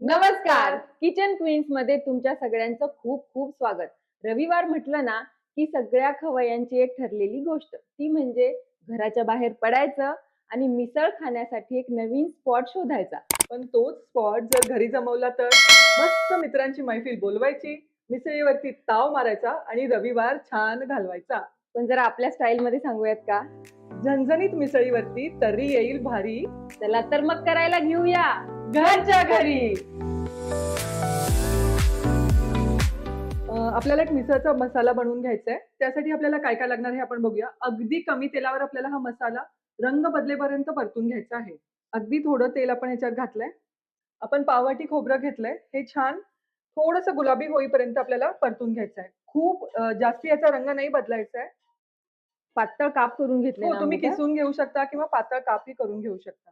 नमस्कार. किचन क्वीन्समध्ये तुमच्या सगळ्यांचं खूप खूप स्वागत. रविवार म्हटलं ना की सगळ्या खवयांची एक ठरलेली गोष्ट. ती म्हणजे घराच्या बाहेर पडायचं आणि मिसळ खाण्यासाठी एक नवीन स्पॉट शोधायचा. पण तोच स्पॉट जर घरी जमवला तर? मस्त मित्रांची मैफिल बोलवायची मिसळीवरती ताव मारायचा आणि रविवार छान घालवायचा. पण जरा आपल्या स्टाईल मध्ये सांगूयात का? झणझणीत मिसळीवरती तरी येईल भारी. चला तर मग करायला घेऊया घरच्या घरी. आपल्याला एक मिसळचा मसाला बनवून घ्यायचा आहे त्यासाठी आपल्याला काय काय लागणार हे आपण बघूया. अगदी कमी तेलावर आपल्याला हा मसाला रंग बदलेपर्यंत परतून घ्यायचा आहे. अगदी थोडं तेल आपण याच्यात घातलंय. आपण पाववाटी खोबरं घेतलंय. हे छान थोडस गुलाबी होईपर्यंत आपल्याला परतून घ्यायचं आहे खूप जास्ती याचा रंग नाही बदलायचा आहे पातळ काप करून घेतले हो तुम्ही? किसून घेऊ शकता किंवा पातळ कापही करून घेऊ शकता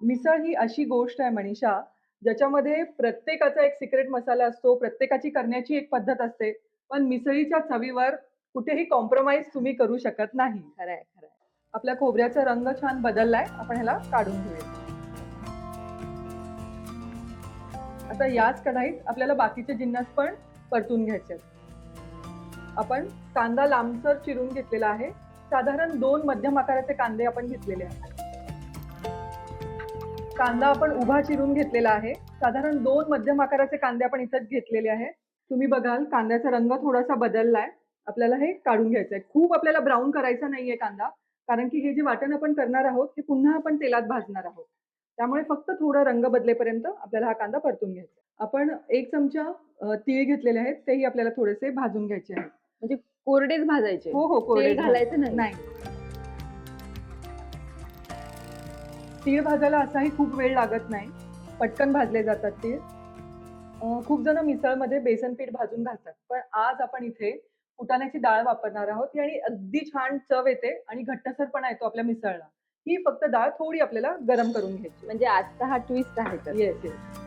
मिसळ ही अशी गोष्ट आहे मनीषा ज्याच्यामध्ये प्रत्येकाचा एक सिक्रेट मसाला असतो प्रत्येकाची करण्याची एक पद्धत असते पण मिसळीच्या चवीवर कुठेही कॉम्प्रोमाइज तुम्ही करू शकत नाही खरंय खरंय आपल्या खोबऱ्याचा रंग छान बदललाय आपण ह्याला काढून घेऊया आता याच कढाईत आपल्याला बाकीचे जिन्नस पण परतून घ्यायचे आहेत. आपण कांदा लांबसर चिरून घेतलेला आहे. साधारण दोन मध्यम आकाराचे कांदे आपण घेतलेले आहेत. कांदा आपण उभा चिरून घेतलेला आहे. साधारण दोन मध्यम आकाराचे कांदे आपण इथंच घेतलेले आहे. तुम्ही बघाल कांद्याचा रंग थोडासा बदललाय. आपल्याला हे काढून घ्यायचं आहे खूप आपल्याला ब्राऊन करायचा नाहीये कांदा. कारण की हे जे वाटण आपण करणार आहोत हे पुन्हा आपण तेलात भाजणार आहोत. त्यामुळे फक्त थोडा रंग बदलेपर्यंत आपल्याला हा कांदा परतून घ्यायचा आपण एक चमचा तीळ घेतलेले आहेत. तेही आपल्याला थोडेसे भाजून घ्यायचे आहेत म्हणजे कोरडेच भाजायचे. हो हो कोरडे तेल घालायचं नाही. नाही. तीळ भाजायला असाही खूप वेळ लागत नाही. पटकन भाजले जातात तीळ. खूप जण मिसळमध्ये बेसन पीठ भाजून घालतात. पण आज आपण इथे फुटाण्याची डाळ वापरणार आहोत. आणि अगदी छान चव येते आणि घट्टसरपणा येतो आपल्या मिसळला. ही फक्त डाळ थोडी आपल्याला गरम करून घ्यायची. म्हणजे आजचा हा ट्विस्ट आहे तर. येस येस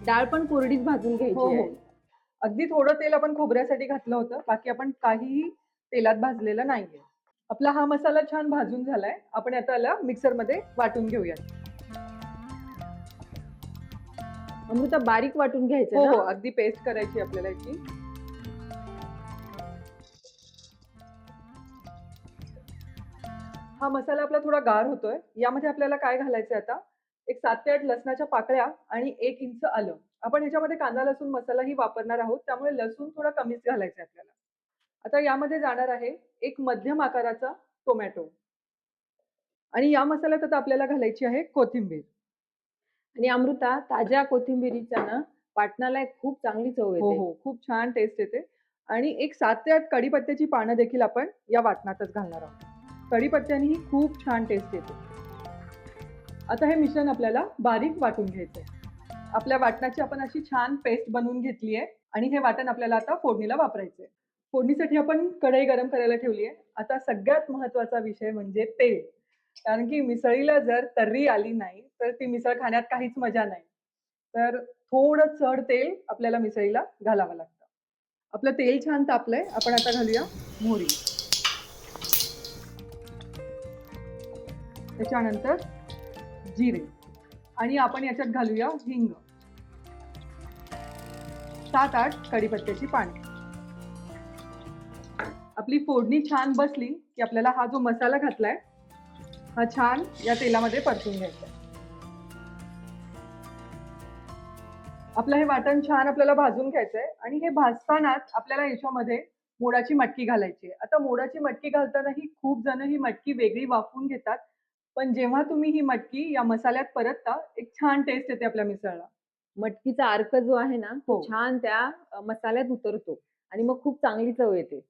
डाळ पण कोरडीच भाजून हो घ्यायची हो आहे. अगदी थोडं तेल आपण खोबऱ्यासाठी घातलं होतं बाकी आपण काहीही तेलात भाजलेलं नाहीये. आपला हा मसाला छान भाजून झालाय. आपण आता याला मिक्सरमध्ये वाटून घेऊया अमृता बारीक वाटून घ्यायचं हो ना? हो अगदी पेस्ट करायची आपल्याला याची. हा मसाला आपला थोडा गार होतोय. यामध्ये आपल्याला काय घालायचंय आता? एक सात ते आठ लसणाच्या पाकळ्या आणि एक इंच आलं. आपण ह्याच्यामध्ये कांदा लसूण मसालाही वापरणार आहोत. त्यामुळे लसूण थोडा कमीच घालायचा आपल्याला. आता यामध्ये जाणार आहे एक मध्यम आकाराचा टोमॅटो. आणि या मसाल्यात आता आपल्याला घालायची आहे कोथिंबीर. आणि अमृता ताज्या कोथिंबिरीचा ना वाटणाला एक खूप चांगली चव हो येते. हो खूप छान टेस्ट येते. आणि एक सात ते आठ कढीपत्त्याची पानं देखील आपण या वाटणातच घालणार आहोत. कढीपत्त्यानेही खूप छान टेस्ट येते. आता हे मिश्रण आपल्याला बारीक वाटून घ्यायचंय. आपल्या वाटणाची आपण अशी छान पेस्ट बनवून घेतली आहे आणि हे वाटण आपल्याला आता फोडणीला वापरायचंय. फोडणीसाठी आपण कढई गरम करायला ठेवली आहे. आता सगळ्यात महत्त्वाचा विषय म्हणजे तेल. कारण की मिसळीला जर तर्री आली नाही तर ती मिसळ खाण्यात काहीच मजा नाही. तर थोडं चढ तेल आपल्याला मिसळीला घालावं लागतं. आपलं तेल छान तापलंय. आपण आता घालूया मोहरी. त्याच्यानंतर जिरे. आणि आपण याच्यात घालूया हिंग. सात आठ कढीपत्त्याची पाने. आपली फोडणी छान बसली की आपल्याला हा जो मसाला घातलाय हा छान या तेलामध्ये परतून घ्यायचा. आपलं हे वाटण छान आपल्याला भाजून घ्यायचंय आणि हे भाजतानाच आपल्याला याच्यामध्ये मोडाची मटकी घालायची आता मोडाची मटकी घालताना ही खूप जण ही मटकी वेगळी वाफवून घेतात. पण जेव्हा तुम्ही ही मटकी या मसाल्यात परतता एक छान टेस्ट येते आपल्या मिसळला. मटकीचा अर्क जो आहे ना तो हो. छान त्या अ, मसाल्यात उतरतो आणि मग खूप चांगली चव येते.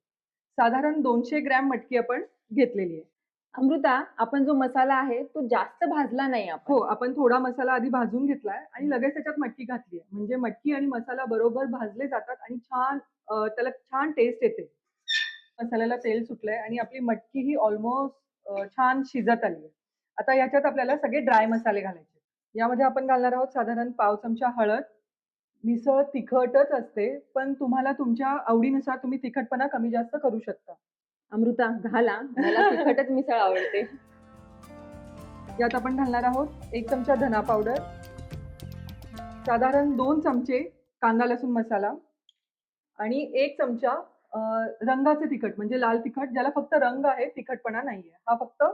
साधारण दोनशे ग्रॅम मटकी आपण घेतलेली आहे. अमृता आपण जो मसाला आहे तो जास्त भाजला नाही आपण. हो आपण थोडा मसाला आधी भाजून घेतलाय आणि लगेच त्याच्यात मटकी घातली आहे. म्हणजे मटकी आणि मसाला बरोबर भाजले जातात आणि छान अं, त्याला छान टेस्ट येते. मसाल्याला तेल सुटलंय आणि आपली मटकी ही ऑलमोस्ट छान शिजत आली आहे. आता याच्यात आपल्याला सगळे ड्राय मसाले घालायचे. यामध्ये आपण घालणार आहोत साधारण पाव चमचा हळद. मिसळ तिखटच असते पण तुम्हाला तुमच्या आवडीनुसार तुम्ही तिखटपणा कमी जास्त करू शकता. अमृता घाला. मला तिखटच मिसळ आवडते. यात आपण घालणार आहोत एक चमचा धना पावडर साधारण दोन चमचे कांदा लसूण मसाला. आणि एक चमचा रंगाचे तिखट म्हणजे लाल तिखट ज्याला फक्त रंग आहे तिखटपणा नाहीये. हा फक्त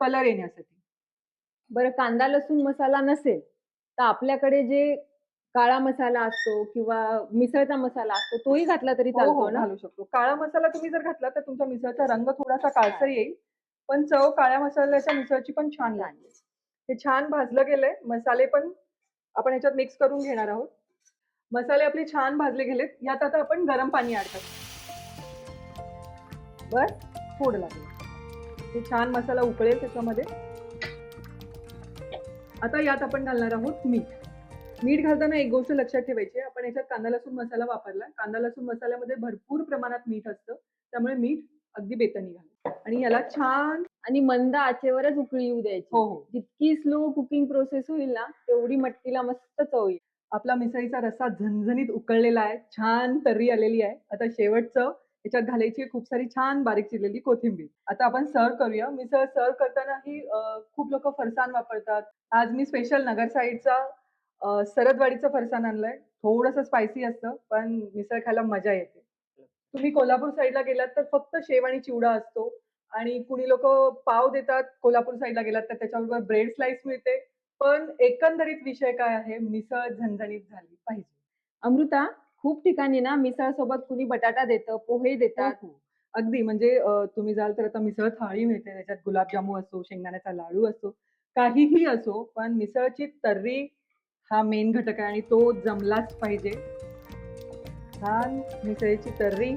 कलर येण्यासाठी. बरं कांदा लसूण मसाला नसेल तर आपल्याकडे जे काळा मसाला असतो किंवा मिसळचा मसाला असतो तोही घातला तरी हो हो चालतो ना? घालू शकतो. काळा मसाला तुम्ही जर घातला तर तुमच्या मिसळचा रंग थोडासा काळसर येईल पण चव काळ्या मसाल्याच्या मिसळची पण छान लागेल हे छान भाजलं गेलंय. मसाले पण आपण ह्याच्यात मिक्स करून घेणार आहोत. मसाले आपले छान भाजले गेलेत. यात आता आपण गरम पाणी ऍड करतो बस थोडं लागेल. हे छान मसाला उकळेल त्याच्यामध्ये. आता यात आपण घालणार आहोत मीठ. मीठ घालताना एक गोष्ट लक्षात ठेवायची आपण याच्यात कांदा लसूण मसाला वापरला. कांदा लसूण मसाल्यामध्ये भरपूर प्रमाणात मीठ असतं. त्यामुळे मीठ अगदी बेतनी घाल. आणि याला छान आणि मंद आचेवरच उकळी येऊ द्यायची. हो हो. जितकी स्लो कुकिंग प्रोसेस होईल ना तेवढी मटकीला मस्त चव येईल. आपला मिसळीचा रस्सा झणझणीत उकळलेला आहे. छान तर्री आलेली आहे. आता शेवटचं याच्यात घालायची खूप सारी छान बारीक चिरलेली कोथिंबीर. आता आपण सर्व करूया. मिसळ सर्व करतानाही खूप लोक फरसाण वापरतात. आज मी स्पेशल नगर साईडचा सरदवाडीचं फरसाण आणलंय. थोडंसं स्पायसी असतं पण मिसळ खायला मजा येते. तुम्ही कोल्हापूर साईडला गेलात तर फक्त शेव आणि चिवडा असतो. आणि कुणी लोक पाव देतात कोल्हापूर साईडला गेलात तर त्याच्याबरोबर ब्रेड स्लाइस मिळते. पण एकंदरीत विषय काय आहे? मिसळ झणझणीत झाली पाहिजे. अमृता खूप ठिकाणी ना मिसळ सोबत कुणी बटाटा देतं पोहे देतात. हो, हो. अगदी. म्हणजे तुम्ही जाल तर आता मिसळ थाळी मिळते त्याच्यात गुलाबजामू असो शेंगदाण्याचा लाडू असो काहीही असो पण मिसळची तर्री हा मेन घटक आहे आणि तो जमलाच पाहिजे. छान मिसळीची तर्री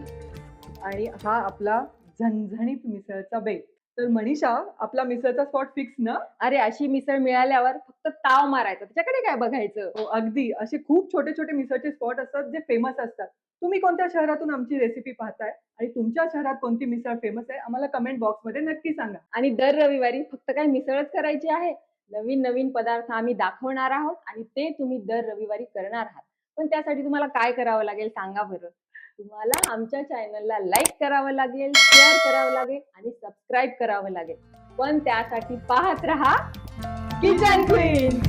आणि हा आपला झणझणीत मिसळचा बेत. तर मनीषा आपला मिसळचा स्पॉट फिक्स ना? अरे अशी मिसळ मिळाल्यावर फक्त ताव मारायचा. त्याच्याकडे काय बघायचं? हो अगदी. असे खूप छोटे छोटे मिसळचे स्पॉट असतात जे फेमस असतात. तुम्ही कोणत्या शहरातून आमची रेसिपी पाहताय? आणि तुमच्या शहरात कोणती मिसळ फेमस आहे? आम्हाला कमेंट बॉक्समध्ये नक्की सांगा. आणि दर रविवारी फक्त काय मिसळच करायची आहे? नवीन नवीन पदार्थ आम्ही दाखवणार आहोत आणि ते तुम्ही दर रविवारी करणार आहात. पण त्यासाठी तुम्हाला काय करावं लागेल सांगा बरं. तुम्हाला आमच्या चॅनलला लाईक करावं लागेल शेअर करावं लागेल आणि सबस्क्राईब करावं लागेल. पण त्यासाठी पाहत रहा किचन क्वीन